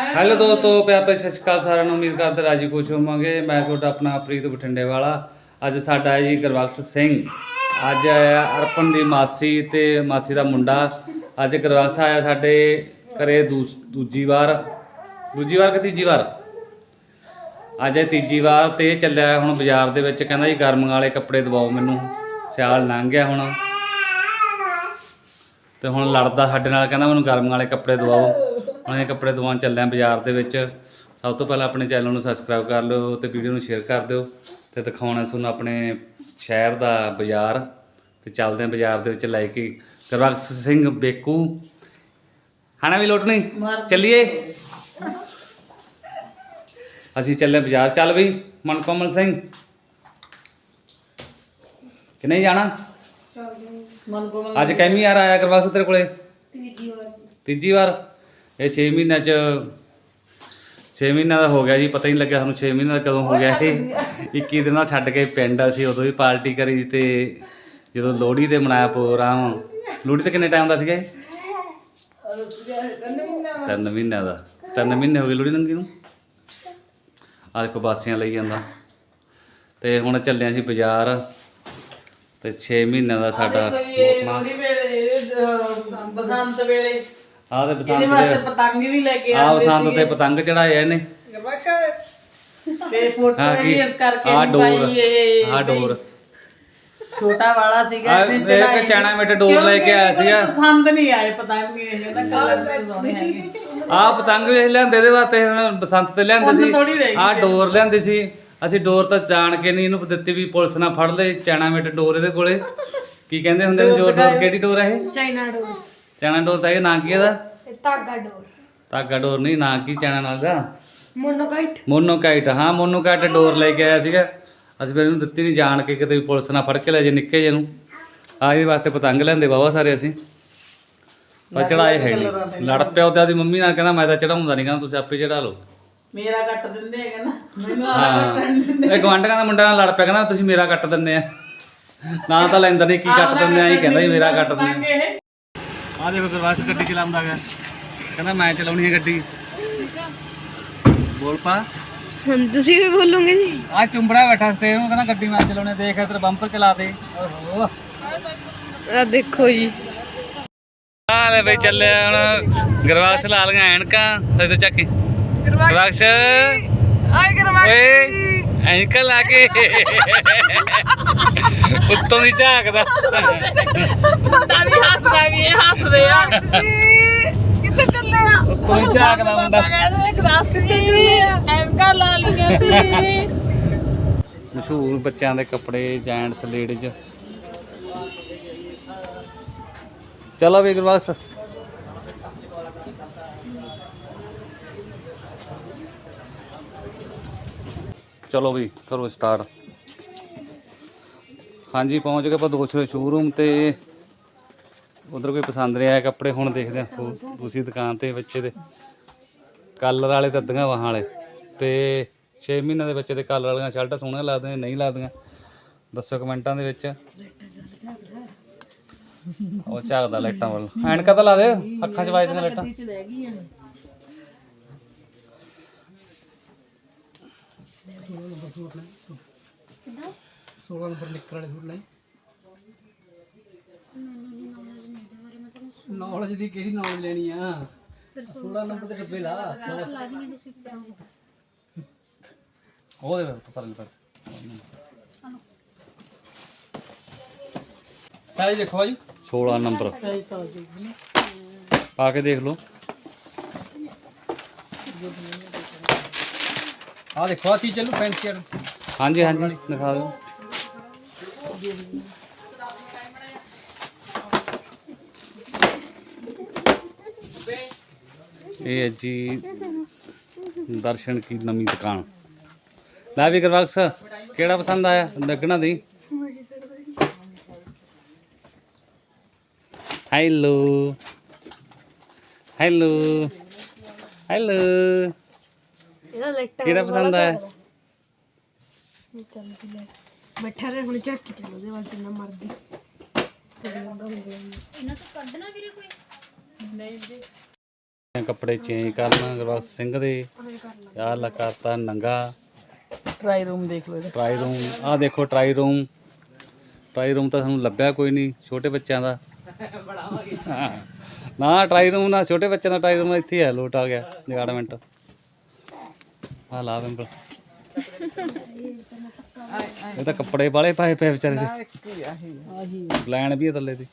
Hello ਦੋਸਤੋ ਪਿਆਰ ਭਰੀ ਸਤਿ ਸ਼੍ਰੀ ਅਕਾਲ ਸਾਰਿਆਂ ਨੂੰ। ਉਮੀਦ ਕਰਦੇ ਰਾਜੀ ਖੁਸ਼ ਹੋਵਾਂਗੇ। ਮੈਂ ਤੁਹਾਡਾ ਆਪਣਾ ਪ੍ਰੀਤ ਬਠਿੰਡੇ ਵਾਲਾ। ਅੱਜ ਸਾਡਾ ਹੈ ਜੀ ਗੁਰਬਖਸ਼ ਸਿੰਘ। ਅੱਜ ਆਇਆ ਅਰਪਣ ਦੀ ਮਾਸੀ ਤੇ ਮਾਸੀ ਦਾ ਮੁੰਡਾ। ਅੱਜ ਗੁਰਬਖਸ਼ ਆਇਆ ਸਾਡੇ ਘਰੇ ਦੂਸ- ਦੂਜੀ ਵਾਰ। ਦੂਜੀ ਵਾਰ ਕਿ ਤੀਜੀ ਵਾਰ? ਅੱਜ ਇਹ ਤੀਜੀ ਵਾਰ ਤੇ ਇਹ ਚੱਲਿਆ ਹੁਣ ਬਾਜ਼ਾਰ ਦੇ ਵਿੱਚ। ਕਹਿੰਦਾ ਜੀ, ਗਰਮ ਵਾਲੇ ਕੱਪੜੇ ਦਵਾਓ ਮੈਨੂੰ। ਸਿਆਲ ਲੰਘ ਗਿਆ ਹੁਣ। ਤੇ ਹੁਣ ਲੜਦਾ ਸਾਡੇ ਨਾਲ। ਕਹਿੰਦਾ ਮੈਨੂੰ ਗਰਮ ਵਾਲੇ ਕੱਪੜੇ ਦਵਾਓ। ਇਹ ਕੱਪੜੇ ਦਵਾਉਣ ਚੱਲਿਆ ਬਾਜ਼ਾਰ ਦੇ ਵਿੱਚ। ਸਭ ਤੋਂ ਪਹਿਲਾਂ ਆਪਣੇ ਚੈਨਲ ਨੂੰ ਸਬਸਕ੍ਰਾਈਬ ਕਰ ਲਿਓ ਤੇ ਵੀਡੀਓ ਨੂੰ ਸ਼ੇਅਰ ਕਰ ਦਿਓ ਤੇ ਦਿਖਾਉਣਾ ਤੁਹਾਨੂੰ ਆਪਣੇ ਸ਼ਹਿਰ ਦਾ ਬਾਜ਼ਾਰ। ਤੇ ਚੱਲਦੇ ਹਾਂ ਬਾਜ਼ਾਰ ਦੇ ਵਿੱਚ ਲੈ ਕੇ ਗੁਰਬਖਸ਼ ਸਿੰਘ ਬੇਕੂ। ਹਣਾ ਵੀ ਲੋਟ ਨਹੀਂ? ਚੱਲੀਏ? ਅਸੀਂ ਚੱਲੇ ਬਾਜ਼ਾਰ। ਚੱਲ ਬਈ ਮਨਕਮਲ ਸਿੰਘ। ਕਿ ਨਹੀਂ ਜਾਣਾ? ਮਨ ਕੋਲ ਅੱਜ ਕੈਮੀ ਯਾਰ ਆਇਆ ਗੁਰਬਖਸ਼ ਤੇਰੇ ਕੋਲੇ? ਤੀਜੀ ਵਾਰ ਤੀਜੀ ਵਾਰ? ਇਹ 6 ਮਹੀਨਿਆਂ ਚ 6 ਮਹੀਨਿਆਂ ਦਾ ਹੋ ਗਿਆ ਜੀ ਪਤਾ ਹੀ ਨਹੀਂ ਲੱਗਿਆ ਸਾਨੂੰ 6 ਮਹੀਨਿਆਂ ਦਾ ਕਦੋਂ ਹੋ ਗਿਆ ਇਹ। 21 ਦਿਨਾਂ ਛੱਡ ਕੇ ਪਿੰਡ ਅਸੀਂ ਉਦੋਂ ਵੀ ਪਾਰਟੀ ਕਰੀ ਤੇ ਜਦੋਂ ਲੋਹੜੀ ਤੇ ਮਨਾਇਆ ਪ੍ਰੋਗਰਾਮ ਲੋਹੜੀ ਤੇ ਕਿੰਨੇ ਟਾਈਮ ਦਾ ਸੀਗਾ ਇਹ? ਤਿੰਨ ਮਹੀਨਿਆਂ ਦਾ। ਤਿੰਨ ਮਹੀਨੇ ਹੋ ਗਏ ਲੋਹੜੀ ਲੰਗੀ ਨੂੰ। ਆਹ ਦੇਖੋ ਬਾਸੀਆਂ ਲਈ ਜਾਂਦਾ। ਤੇ ਹੁਣ ਚੱਲੇ ਅਸੀਂ ਬਾਜ਼ਾਰ। ਤੇ 6 ਮਹੀਨਿਆਂ ਦਾ ਸਾਡਾ ਬਸੰਤ ਵੇਲੇ। ਆਹ ਤੇ ਇਹਦੇ ਬਸੰਤ ਵਾਸਤੇ ਦੇ ਪਤੰਗ ਵੀ ਲੈ ਕੇ ਆਹ ਆਉਂਦੇ ਬਸੰਤ ਤੇ ਪਤੰਗ ਚੜਾਏ ਇਹਨੇ। ਤੇ ਫੋਟੋ ਹਾਂ ਵੀ ਕੀ ਇਸ ਕਰਕੇ ਆਹ ਨਹੀਂ ਡੋਰ। ਪਾਈ ਇਹ ਆਹ ਡੋਰ। ਛੋਟਾ ਵਾਲਾ ਸੀਗਾ ਆਹ ਇਹਨੇ ਦੇਖ ਚੜਾਏ ਕੇ ਚੈਨਾ ਮਿੱਟ ਡੋਰ ਲੈ ਕੇ ਆਇਆ ਸੀਗਾ। ਪਸੰਦ ਨਹੀਂ ਆਏ ਪਤੰਗ ਇਹ ਕਹਿੰਦਾ ਕਲਰ ਸੋਹਣੇ ਹੈਗੇ। ਆਹ ਪਤੰਗ ਵੀ ਅਸੀਂ ਲਿਆਂਦੇ ਇਹਦੇ ਵਾਸਤੇ ਹੁਣ ਬਸੰਤ ਤੇ ਲਿਆਂਦੇ ਉਹਨੂੰ ਸੀ। ਰਹਿ ਗਈ ਆਹ ਡੋਰ ਲਿਆਂਦੀ ਸੀ। ਅਸੀਂ ਡੋਰ ਤਾਂ ਜਾਣ ਕੇ ਨਹੀਂ ਇਹਨੂੰ ਦਿੱਤੀ ਵੀ ਪੁਲਿਸ ਨਾ ਫੜ ਲੈ ਚੈਨਾ ਮਿੱਟ ਡੋਰ ਇਹਦੇ ਕੋਲੇ। ਕੀ ਕਹਿੰਦੇ ਹੁੰਦੇ ਨੇ ਜੋ ਡੋਰ ਕਿਹੜੀ ਡੋਰ ਹੈ ਇਹ? ਚਾਈਨਾ ਡੋਰ। ਚੈਨਾ ਡੋਰ ਤਾਂ ਇਹ ਨਾਂ ਕੀ ਇਹਦਾ? ਧਾਗਾ ਡੋਰ। ਧਾਗਾ ਡੋਰ ਨਹੀਂ ਨਾਂ ਕੀ ਚੈਨਾ ਨਾਲ ਦਾ? ਮੋਨੋਕਾਈਟ। ਮੋਨੋਕਾਈਟ ਹਾਂ ਮੋਨੋਕਾਈਟ ਡੋਰ ਲੈ ਕੇ ਆਇਆ ਸੀਗਾ। ਅਸੀਂ ਫਿਰ ਇਹਨੂੰ ਦਿੱਤੀ ਨਹੀਂ ਜਾਣ ਕੇ ਕਿਤੇ ਵੀ ਪੁਲਿਸ ਨਾ ਫੜ ਕੇ ਲੈ ਜੇ ਨਿੱਕੇ ਜਿਹੇ ਨੂੰ। ਇਹਦੇ ਵਾਸਤੇ ਪਤੰਗ ਲੈਂਦੇ ਬਾਬਾ ਸਾਰੇ ਅਸੀਂ। ਪਰ ਚੜਾਏ ਹੈ ਨਹੀਂ ਲੜ ਪਿਆ ਉਹਦੇ ਦੀ ਮੰਮੀ ਨਾਲ ਕਹਿੰਦਾ ਮੈਂ ਤਾਂ ਚੜਾਉਂਦਾ ਨਹੀਂ ਕਹਿੰਦਾ ਤੁਸੀਂ ਆਪੇ ਚੜਾ ਲਓ। ਮੇਰਾ ਕੱਟ ਦਿੰਦੇ ਹੈਗੇ ਨਾ ਮੈਨੂੰ ਹਾਂ। ਇਹ ਗਵਾਂਢੀਆਂ ਦਾ ਮੁੰਡਾ ਨਾਲ ਲੜ ਪਿਆ ਕਹਿੰਦਾ ਤੁਸੀਂ ਮੇਰਾ ਕੱਟ ਦਿੰਦੇ ਆ। ਨਾ ਤਾਂ ਲੈਂਦਾ ਨਹੀਂ ਕੀ ਕੱਟ ਦਿੰਦੇ ਆ ਹੀ ਕਹਿੰਦਾ ਜੀ ਮੇਰਾ ਕੱਟ ਦਿੰਦੇ ਇਹ ਆ ਦੇਖੋ ਗੁਰਵਾਸ ਗੱਡੀ ਚਲਾਉਂਦਾ ਗਿਆ ਕਹਿੰਦਾ ਮੈਂ ਚਲਾਉਣੀ ਹੈ ਗੱਡੀ। ਬੋਲ ਪਾ। ਹਾਂ ਤੁਸੀਂ ਵੀ ਬੋਲੋਗੇ ਜੀ? ਆ ਚੁੰਬੜਾ ਬੈਠਾ ਸਟੇਜ ਨੂੰ ਕਹਿੰਦਾ ਗੱਡੀ ਮੈਂ ਚਲਾਉਣੀ ਦੇਖ ਇਧਰ ਬੰਪਰ ਚਲਾ ਦੇ। ਓਹੋ। ਆ ਦੇਖੋ ਜੀ। ਆ ਲੈ ਬਈ ਚੱਲੇ ਹੁਣ ਗਰਵਾਸ ਲਾ ਲੀਆਂ ਐਨਕਾਂ ਇਧਰ ਚੱਕੀ ਗਰਵਾਸ ਆਏ ਓਏ। ਐਨਕਾਂ ਲਾ ਕੇ। ਉੱਤੋਂ ਦੀ ਝਾਕਦਾ। ਮੁੰਡਾ ਵੀ ਹੱਸਦਾ ਵੀ ਇਹ ਹੱਸਦੇ ਆ। ਕਿੱਥੇ ਚੱਲੇ ਆ? ਉੱਤੋਂ ਦੀ ਝਾਕਦਾ ਮੁੰਡਾ। ਕਹਿੰਦੇ ਇੱਕ ਦੱਸ ਜੀ ਐਨਕਾਂ ਲਾ ਲਈਆਂ ਸੀ। ਮਸ਼ਹੂਰ ਬੱਚਿਆਂ ਦੇ ਕੱਪੜੇ ਜੈਂਟਸ ਲੇਡੀਜ਼। ਚਲੋ ਵੀ ਗੁਰਬਖਸ਼ ਚਲੋ ਵੀ ਕਰੋ ਸਟਾਰਟ ਹਾਂਜੀ, ਪਹੁੰਚ ਗਏ ਆਪਾਂ ਦੋਸਤੋ ਸ਼ੋਰੂਮ ਤੇ। ਉਧਰ ਕੋਈ ਪਸੰਦ ਨਹੀਂ ਆਇਆ ਕੱਪੜੇ, ਹੁਣ ਦੇਖਦੇ ਹਾਂ। ਦੂਸਰੀ ਦੁਕਾਨ ਤੇ ਬੱਚੇ ਦੇ ਕਲਰ ਵਾਲੇ ਤਾਂ ਅੱਧੀਆਂ ਬਾਹਾਂ ਵਾਲੇ। ਤੇ 6 ਮਹੀਨੇ ਦੇ ਬੱਚੇ ਦੇ ਕਲਰ ਵਾਲੀਆਂ ਸ਼ਰਟਾਂ ਸੋਹਣੀਆਂ ਲੱਗਦੀਆਂ ਨਹੀਂ ਲੱਗਦੀਆਂ ਦੱਸੋ ਕਮੈਂਟਾਂ ਦੇ ਵਿੱਚ। ਉਹ ਝਾਕਦਾ ਲਾਈਟਾਂ ਵੱਲ। ਐਨਕਾਂ ਤਾਂ ਲਾ ਦੇ ਅੱਖਾਂ 'ਚ ਵੱਜਦੀਆਂ ਲਾਈਟਾਂ। ਨੌਲੇਜ ਦੀ ਕਿਹੜੀ ਨੌਲੇਜ ਲੈਣੀ ਆ? 16 ਨੰਬਰ ਦੇ ਡੱਬੇ ਲਾ। ਉਹ ਦੇ ਪਰਲੇ ਪਾਸੇ। ਸਾਈਜ਼ ਦੇਖੋ ਜੀ 16 ਨੰਬਰ। ਪਾ ਕੇ ਦੇਖ ਲਓ। ਆ ਦੇਖੋ ਆ ਚੀਜ਼ ਚੱਲੂ ਫੈਂਸੀ ਹਾਂਜੀ ਹਾਂਜੀ, ਦਿਖਾ ਦਿਓ। ਇਹ ਹੈ ਜੀ ਦਰਸ਼ਨ ਕੀ ਨਵੀਂ ਦੁਕਾਨ। ਲੈ ਵੀ ਗੁਰਬਖਸ਼, ਕਿਹੜਾ ਪਸੰਦ ਆਇਆ? ਲੱਗਣਾ ਦੀ। ਹੈਲੋ ਹੈਲੋ ਹੈਲੋ ਇਹਦਾ ਲਾਈਟਾਂ ਕਿਹੜਾ ਪਸੰਦ ਆਇਆ? ਚੱਲ ਵੀ ਲੈ ਬੈਠਾ ਰਹੇ ਹੁਣ ਝੱਟ ਚੱਲ ਉਹਦੇ ਵੱਲ ਜਿੰਨਾ ਮਰਜ਼ੀ। ਇਹਨਾਂ ਤੋਂ ਕੱਢਣਾ ਵੀਰੇ ਕੋਈ? ਨਹੀਂ ਜੀ। ਕੱਪੜੇ ਚੇਂਜ ਕਰਨ ਗੁਰਬਖਸ਼ ਸਿੰਘ ਦੇ। ਯਾਰ ਲਾ। ਕਰਤਾ ਨੰਗਾ। ਟਰਾਈ ਰੂਮ ਦੇਖ ਲਓ ਇਹਦਾ। ਟਰਾਈ ਰੂਮ ਆਹ ਦੇਖੋ ਟਰਾਈ ਰੂਮ ਟਰਾਈ ਰੂਮ ਤਾਂ ਸਾਨੂੰ ਲੱਭਿਆ ਕੋਈ ਨਹੀਂ ਛੋਟੇ ਬੱਚਿਆਂ ਦਾ। ਹਾਂ। ਨਾ ਟਰਾਈ ਰੂਮ ਨਾ ਛੋਟੇ ਬੱਚਿਆਂ ਦਾ ਟਰਾਈ ਰੂਮ ਇੱਥੇ ਹੀ ਲੋਟ ਆ ਗਿਆ ਜਗਾਰਡਮੈਂਟ ਆ ਲਾ ਬਿੰਬਲ ਇਹ ਤਾਂ ਕੱਪੜੇ ਵਾਲੇ ਪਾਏ ਪਏ ਵਿਚਾਰੇ ਦੇ। ਆਹੀ ਵੀ ਹੈ ਥੱਲੇ ਦੀ।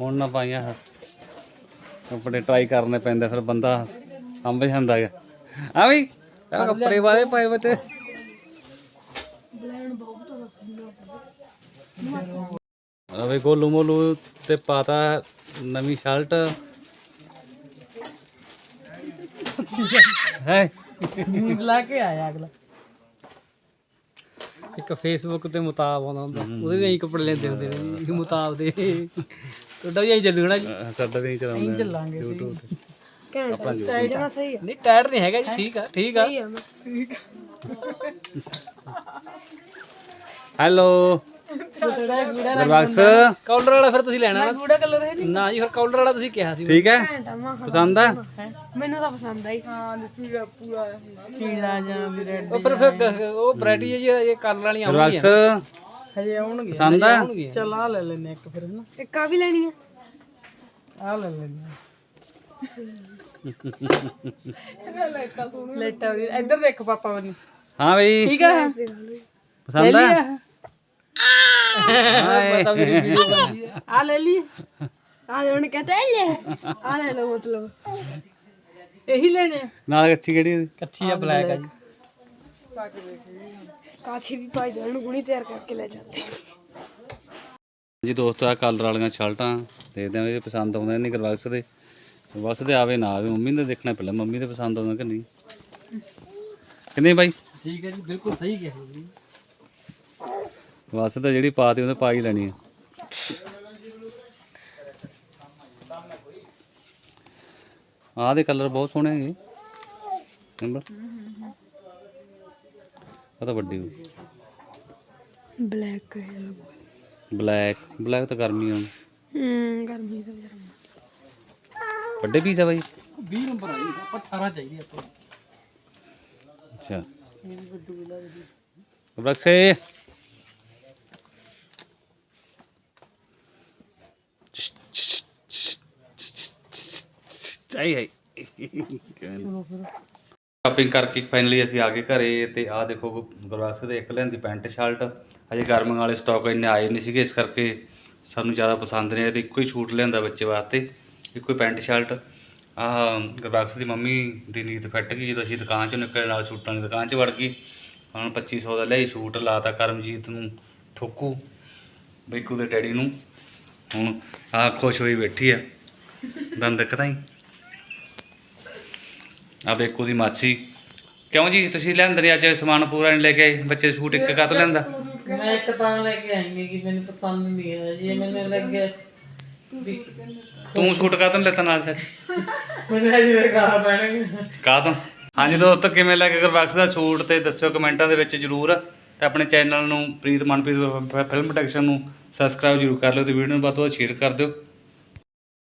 ਹੁਣ ਨਾ ਪਾਈਆਂ ਹੈ ਕੱਪੜੇ ਟਰਾਈ ਕਰਨੇ ਪੈਂਦੇ ਫਿਰ ਬੰਦਾ ਅੰਬ ਜਾਂਦਾ ਹੈ ਆ ਵੀ ਕੱਪੜੇ ਵਾਲੇ ਪਾਏ ਬਤੇ ਅਵੇ ਗੋਲੂ ਮੋਲੂ ਤੇ ਪਾਤਾ ਨਵੀਂ ਸ਼ਰਟ। ਹੈ? ਨਿਊਜ਼ ਲਾ ਕੇ ਆਇਆ ਅਗਲਾ। ਇੱਕ ਫੇਸਬੁੱਕ ਤੇ ਮੁਤਾਬ ਆਉਂਦਾ ਹੁੰਦਾ। ਉਹਦੇ ਵੀ ਐਂ ਕੱਪੜੇ ਲੈਂਦੇ ਹੁੰਦੇ ਨੇ ਜੀ ਮੁਤਾਬ ਦੇ। ਤੁਹਾਡਾ ਵੀ ਐਂ ਚੱਲੂਣਾ ਜੀ? ਸਾਡਾ ਨਹੀਂ ਚਲਾਉਂਦੇ ਚੱਲਾਂਗੇ ਅਸੀਂ। YouTube ਤੇ। ਨਾ ਸਹੀ ਨਹੀਂ ਟਾਇਰ ਨਹੀਂ ਹੈਗਾ ਜੀ ਠੀਕ ਆ ਠੀਕ ਆ। ਸਹੀ ਆ ਮੈਂ। ਹੈਲੋ। ਗੁਰਬਖਸ਼। ਕਾਲਰ ਵਾਲਾ ਫਿਰ ਤੁਸੀਂ ਲੈਣਾ ਨਾ। ਗੂੜਾ ਕਲਰ ਹੈ ਨਹੀਂ। ਨਾ ਜੀ ਫਿਰ ਕਾਲਰ ਵਾਲਾ ਤੁਸੀਂ ਕਿਹਾ ਸੀ। ਠੀਕ ਹੈ? ਪਸੰਦ ਆ ਮੈਨੂੰ ਤਾਂ ਪਸੰਦ ਆਈ। ਹਾਂ ਪੂਰਾ ਪੂਰਾ ਪੀਲਾ ਜਾਂ ਵੀ ਰੈੱਡ ਉਹ ਫਿਰ ਫਿਰ ਉਹ ਵੈਰਾਈਟੀ ਹੈ ਜੀ ਇਹ ਕਾਲਰ ਵਾਲੀਆਂ ਆਉਣਗੀਆਂ ਗੁਰਬਖਸ਼ ਹਜੇ ਆਉਣਗੇ ਪਸੰਦ ਆ ਚਲ ਆ ਲੈ ਲੈਨੇ ਇੱਕ ਫਿਰ ਹਨਾ? ਇੱਕ ਆ ਵੀ ਲੈਣੀ ਆ। ਆ ਲੈ ਲੈਨੇ ਲੈਟਾ ਵੀ ਇੱਧਰ ਦੇਖ ਪਾਪਾ ਬਣੀ ਹਾਂ ਬਈ। ਠੀਕ ਆ ਪਸੰਦ ਆ ਇਹੀ ਨਾਲ ਕੱਚੀ ਕਿਹੜੀ ਇਹਦੀ? ਕੱਚੀ ਆ ਬਲੈਕ ਆ। ਜੀ ਕਾਛੀ ਵੀ ਭਾਈ ਜਾਨ ਨੂੰ ਗੁਣੀ ਤਿਆਰ ਕਰਕੇ ਲੈ ਜਾਂਦੇ ਜੀ ਦੋਸਤੋ ਆ ਕਲਰ ਵਾਲੀਆਂ ਸ਼ਰਟਾਂ ਦੇਖਦੇ ਆ ਜੇ ਪਸੰਦ ਆਉਂਦੇ ਨਹੀਂ ਗੁਰਬਖਸ਼ ਦੇ ਗੁਰਬਖਸ਼ ਦੇ ਆਵੇ ਨਾ ਆਵੇ ਮੰਮੀ ਨੇ ਦੇਖਣਾ ਪਹਿਲਾਂ ਮੰਮੀ ਦੇ ਪਸੰਦ ਆਉਂਦਾ ਕਿ ਨਹੀਂ? ਕਿੰਨੇ ਬਾਈ? ਠੀਕ ਹੈ ਜੀ ਬਿਲਕੁਲ ਸਹੀ ਕਿਹਾ ਜੀ। ਗੁਰਬਖਸ਼ ਤਾਂ ਜਿਹੜੀ ਪਾਤੀ ਉਹਨੇ ਪਾ ਹੀ ਲੈਣੀ ਆ। ਆਹ ਦੇ ਕਲਰ ਬਹੁਤ ਸੋਹਣੇ ਹੈਗੇ ਨੰਬਰ? ਆ ਤਾਂ ਵੱਡੀ ਬਲੈਕ ਹੈ ਬਲੈਕ ਬਲੈਕ ਤਾਂ ਗਰਮੀ ਆ। ਹੂੰ ਗਰਮੀ ਦਾ ਜਰਾ ਵੱਡੇ ਪੀਸ ਆ ਬਾਈ। 20 ਨੰਬਰ ਆ ਜੀ ਆਪਾਂ 18 ਚਾਹੀਦੀ ਆਪਾਂ। ਅੱਛਾ। ਬਰਕਸੇ ਆਈ ਆਈ ਸ਼ਾਪਿੰਗ ਕਰਕੇ ਫਾਈਨਲੀ ਅਸੀਂ ਆ ਗਏ ਘਰੇ ਤੇ ਆਹ ਦੇਖੋ ਗੁਰਵਾਸ ਦੇ ਇੱਕ ਲੈਂਦੀ, ਪੈਂਟ, ਸ਼ਰਟ। ਹਜੇ ਗਰਮੀਆਂ ਵਾਲੇ ਸਟਾਕ ਇੰਨੇ ਆਏ ਨਹੀਂ ਸੀਗੇ, ਇਸ ਕਰਕੇ ਸਾਨੂੰ ਜ਼ਿਆਦਾ ਪਸੰਦ ਨਹੀਂ ਆਏ ਤੇ ਇੱਕੋ ਹੀ ਛੂਟ ਲਿਆਂਦਾ ਬੱਚੇ ਵਾਸਤੇ, ਇੱਕੋ ਹੀ ਪੈਂਟ, ਸ਼ਰਟ। ਆਹ ਗੁਰਬਖਸ਼ ਦੀ ਮੰਮੀ ਦੀ ਨੀਂਦ ਫੱਟ ਗਈ, ਜਦੋਂ ਅਸੀਂ ਦੁਕਾਨ ਚੋਂ ਨਿਕਲੇ, ਨਾਲ ਛੂਟਾਂ ਦੀ ਦੁਕਾਨ 'ਚ ਵੜ ਗਈ। ਹੁਣ 2500 ਦਾ ਲਈ ਛੂਟ ਲਾਤਾ ਕਰਮਜੀਤ ਨੂੰ, ਠੋਕੂ, ਬੇਕੂ ਦੇ ਡੈਡੀ ਨੂੰ। ਹੁਣ ਆਹ ਖੁਸ਼ ਹੋਈ ਬੈਠੀ ਆ। ਦੰਦ ਕਰਾਈ। ਆ ਬੇਕੂ ਦੀ ਮਾਛੀ ਕਿਉਂ ਜੀ? ਤੁਸੀਂ ਲਿਆਂਦੇ ਨੇ ਅੱਜ ਸਮਾਨ ਪੂਰਾ ਨਹੀਂ ਲੈ ਕੇ ਆਏ? ਬੱਚੇ ਸੂਟ ਇੱਕ ਕਾਤ ਲੈਂਦਾ ਮੈਂ ਇੱਕ ਤਾਂ ਲੈ ਕੇ ਆਈ ਕਿ ਮੈਨੂੰ ਪਸੰਦ ਨਹੀਂ ਆਇਆ ਜੇ। ਮੈਨੂੰ ਲੱਗਿਆ ਤੂੰ ਸੂਟ ਕਾਤੋਂ ਲੈਤਾ ਨਾਲ ਸੱਚ? ਮੈਨੂੰ ਅਜੇ ਮੇਰੇ ਗਾਲਾਂ ਪੈਣਗੇ। ਕਾਤੋਂ ਹਾਂਜੀ ਦੋਸਤੋ ਕਿਵੇਂ ਲੱਗੇ ਗੁਰਬਖਸ਼ ਦਾ ਸੂਟ ਤੇ ਦੱਸਿਓ ਕਮੈਂਟਾਂ ਦੇ ਵਿੱਚ ਜਰੂਰ। ਤੇ ਆਪਣੇ ਚੈਨਲ ਨੂੰ ਪ੍ਰੀਤ ਮਨਪ੍ਰੀਤ ਫਿਲਮ ਪ੍ਰੋਡਕਸ਼ਨ ਨੂੰ ਸਬਸਕ੍ਰਾਈਬ ਜਰੂਰ ਕਰ ਲਿਓ ਤੇ ਵੀਡੀਓ ਨੂੰ ਵੱਧ ਤੋਂ ਵੱਧ ਸ਼ੇਅਰ ਕਰ ਦਿਓ।